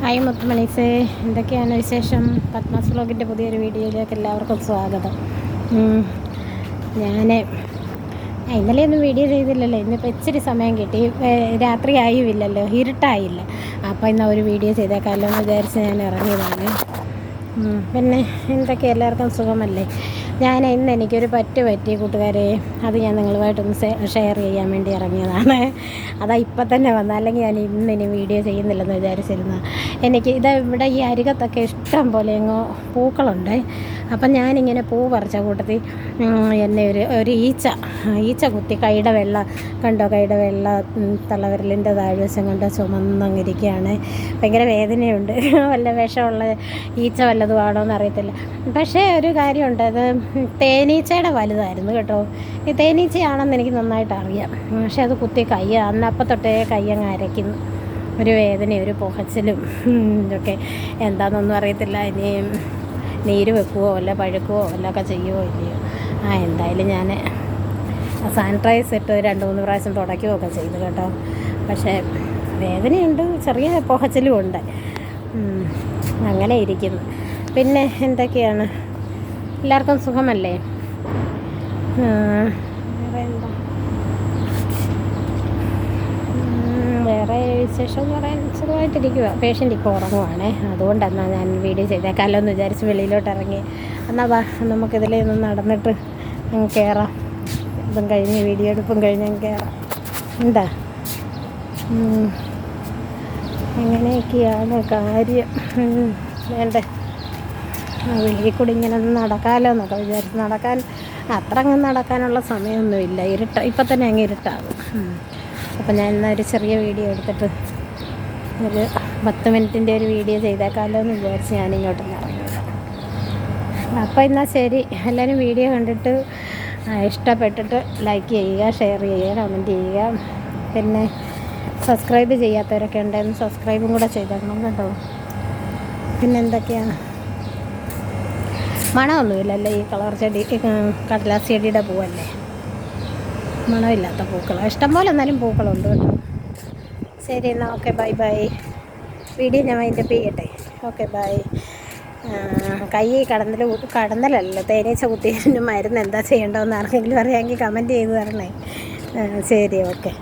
Hi മുത്തുമണീസേ എന്തൊക്കെയാണ് വിശേഷം? പത്മാസ് വ്ലോഗിന്റെ പുതിയൊരു വീഡിയോയിലേക്ക് എല്ലാവർക്കും സ്വാഗതം. ഞാൻ ഇന്നലെ ഒന്നും വീഡിയോ ചെയ്തില്ലല്ലോ. ഇന്നിപ്പോൾ ഇച്ചിരി സമയം കിട്ടി. രാത്രി ആയുമില്ലല്ലോ ഇരുട്ടായില്ല. അപ്പോൾ ഇന്ന് ഒരു വീഡിയോ ചെയ്തേക്കാമല്ലോ എന്ന് വിചാരിച്ച് ഞാൻ ഇറങ്ങിയതാണ്. പിന്നെ എന്തൊക്കെ? എല്ലാവർക്കും സുഖമല്ലേ? ഞാൻ ഇന്ന് എനിക്കൊരു പറ്റ് പറ്റി കൂട്ടുകാരെ അത് ഞാൻ നിങ്ങളുമായിട്ടൊന്ന് ഷെയർ ചെയ്യാൻ വേണ്ടി ഇറങ്ങിയതാണ്. അതാ ഇപ്പം തന്നെ വന്ന അല്ലെങ്കിൽ ഞാൻ ഇന്ന് ഇനി വീഡിയോ ചെയ്യുന്നില്ലെന്ന് വിചാരിച്ചിരുന്നു. എനിക്ക് ഇത് ഇവിടെ ഈ അരികത്തൊക്കെ ഇഷ്ടം പോലെ എങ്ങോ പൂക്കളുണ്ട്. അപ്പം ഞാനിങ്ങനെ പൂ പറിച്ച കൂട്ടത്തിൽ എന്നെ ഒരു ഒരു ഈച്ച ഈച്ച കുത്തി കൈയുടെ വെള്ള കണ്ടോ? കൈയുടെ വെള്ള തള്ളവരലിന്റെ താഴ്വശം കണ്ടോ? ചുമന്നങ്ങിരിക്കുകയാണ്. ഭയങ്കര വേദനയുണ്ട്. വല്ല വിഷമുള്ള ഈച്ച വല്ലതും ആണോ എന്ന് അറിയത്തില്ല പക്ഷേ ഒരു കാര്യമുണ്ട്. അത് തേനീച്ചയുടെ വലുതായിരുന്നു കേട്ടോ. ഈ തേനീച്ചയാണെന്ന് എനിക്ക് നന്നായിട്ട് അറിയാം പക്ഷെ അത് കുത്തി കൈ അന്ന് അപ്പം തൊട്ടേ കൈ അങ്ങ് അരയ്ക്കുന്നു. ഒരു വേദന ഒരു പുകച്ചിലും ഉം, ഇതൊക്കെ എന്താണെന്നൊന്നും അറിയത്തില്ല. ഇനി നീര് വെക്കുവോ അല്ല പഴുക്കുവോ അല്ലൊക്കെ ചെയ്യുകയോ ഇല്ലയോ? ആ എന്തായാലും ഞാൻ സാനിറ്റൈസ് ഇട്ട് രണ്ട് മൂന്ന് പ്രാവശ്യം തുടയ്ക്കുകയൊക്കെ ചെയ്തു കേട്ടോ. പക്ഷേ വേദനയുണ്ട് ചെറിയ പുഹച്ചിലും ഉണ്ട്. അങ്ങനെ ഇരിക്കുന്നു. പിന്നെ എന്തൊക്കെയാണ്? എല്ലാവർക്കും സുഖമല്ലേ? വേറെ എന്താ ഉം, വേറെ വിശേഷം എന്ന് പറയാൻ സുഖമായിട്ടിരിക്കുക പേഷ്യന്റ് ഇപ്പോൾ ഉറങ്ങുവാണേ. അതുകൊണ്ടാണ് ഞാൻ വീഡിയോ ചെയ്തേക്കാമല്ലോ എന്ന് വിചാരിച്ച് വെളിയിലോട്ട് ഇറങ്ങി എന്നാൽ വാ നമുക്കിതിൽ ഒന്ന് നടന്നിട്ട് അങ്ങ് കയറാം ഇതും കഴിഞ്ഞ് വീഡിയോ എടുപ്പും കഴിഞ്ഞ് അങ്ങ് കയറാം എന്താ. അങ്ങനെയൊക്കെയാണ് കാര്യം. വേണ്ടേ? വെളിയിൽ കൂടി ഇങ്ങനെ ഒന്ന് നടക്കാമല്ലോ എന്നൊക്കെ വിചാരിച്ച് നടക്കാൻ അത്ര അങ്ങ് നടക്കാനുള്ള സമയമൊന്നുമില്ല. ഇരുട്ട ഇപ്പം തന്നെ അങ്ങ് ഇരുട്ടാകും. ഉം. അപ്പം ഞാൻ ഒരു ചെറിയ വീഡിയോ എടുത്തിട്ട് ഒരു പത്ത് മിനിറ്റിന്റെ ഒരു വീഡിയോ ചെയ്തേക്കാമല്ലോ എന്ന് വിചാരിച്ച് ഞാൻ ഇങ്ങോട്ട് ഇറങ്ങിയത് അപ്പോൾ എന്നാൽ ശരി എല്ലാവരും വീഡിയോ കണ്ടിട്ട് ഇഷ്ടപ്പെട്ടിട്ട് ലൈക്ക് ചെയ്യുക ഷെയർ ചെയ്യുക കമന്റ് ചെയ്യുക. പിന്നെ സബ്സ്ക്രൈബ് ചെയ്യാത്തവരൊക്കെ ഉണ്ടായിരുന്നു സബ്സ്ക്രൈബും കൂടെ ചെയ്തേക്കണം കേട്ടോ. പിന്നെ എന്തൊക്കെയാണ്? മണമൊന്നുമില്ലല്ലേ ഈ കളർ ചെടി കടലാസ് ചെടിയുടെ പൂവല്ലേ? മണമില്ലാത്ത പൂക്കൾ ഇഷ്ടംപോലെ എന്നാലും പൂക്കളുണ്ട് കേട്ടോ. ശരി എന്നാൽ ഓക്കെ ബൈ ബൈ. വീഡിയോ ഞാൻ അതിന്റെ ചെയ്യട്ടെ ഓക്കെ ബൈ. കൈ കടന്നൽ കടന്നലല്ലോ തേനീച്ച കുത്തിയതിന് മരുന്ന് എന്താ ചെയ്യേണ്ടതെന്ന് ആർക്കെങ്കിലും അറിയാമെങ്കിൽ കമന്റ് ചെയ്ത് തരണേ. ശരി ഓക്കെ.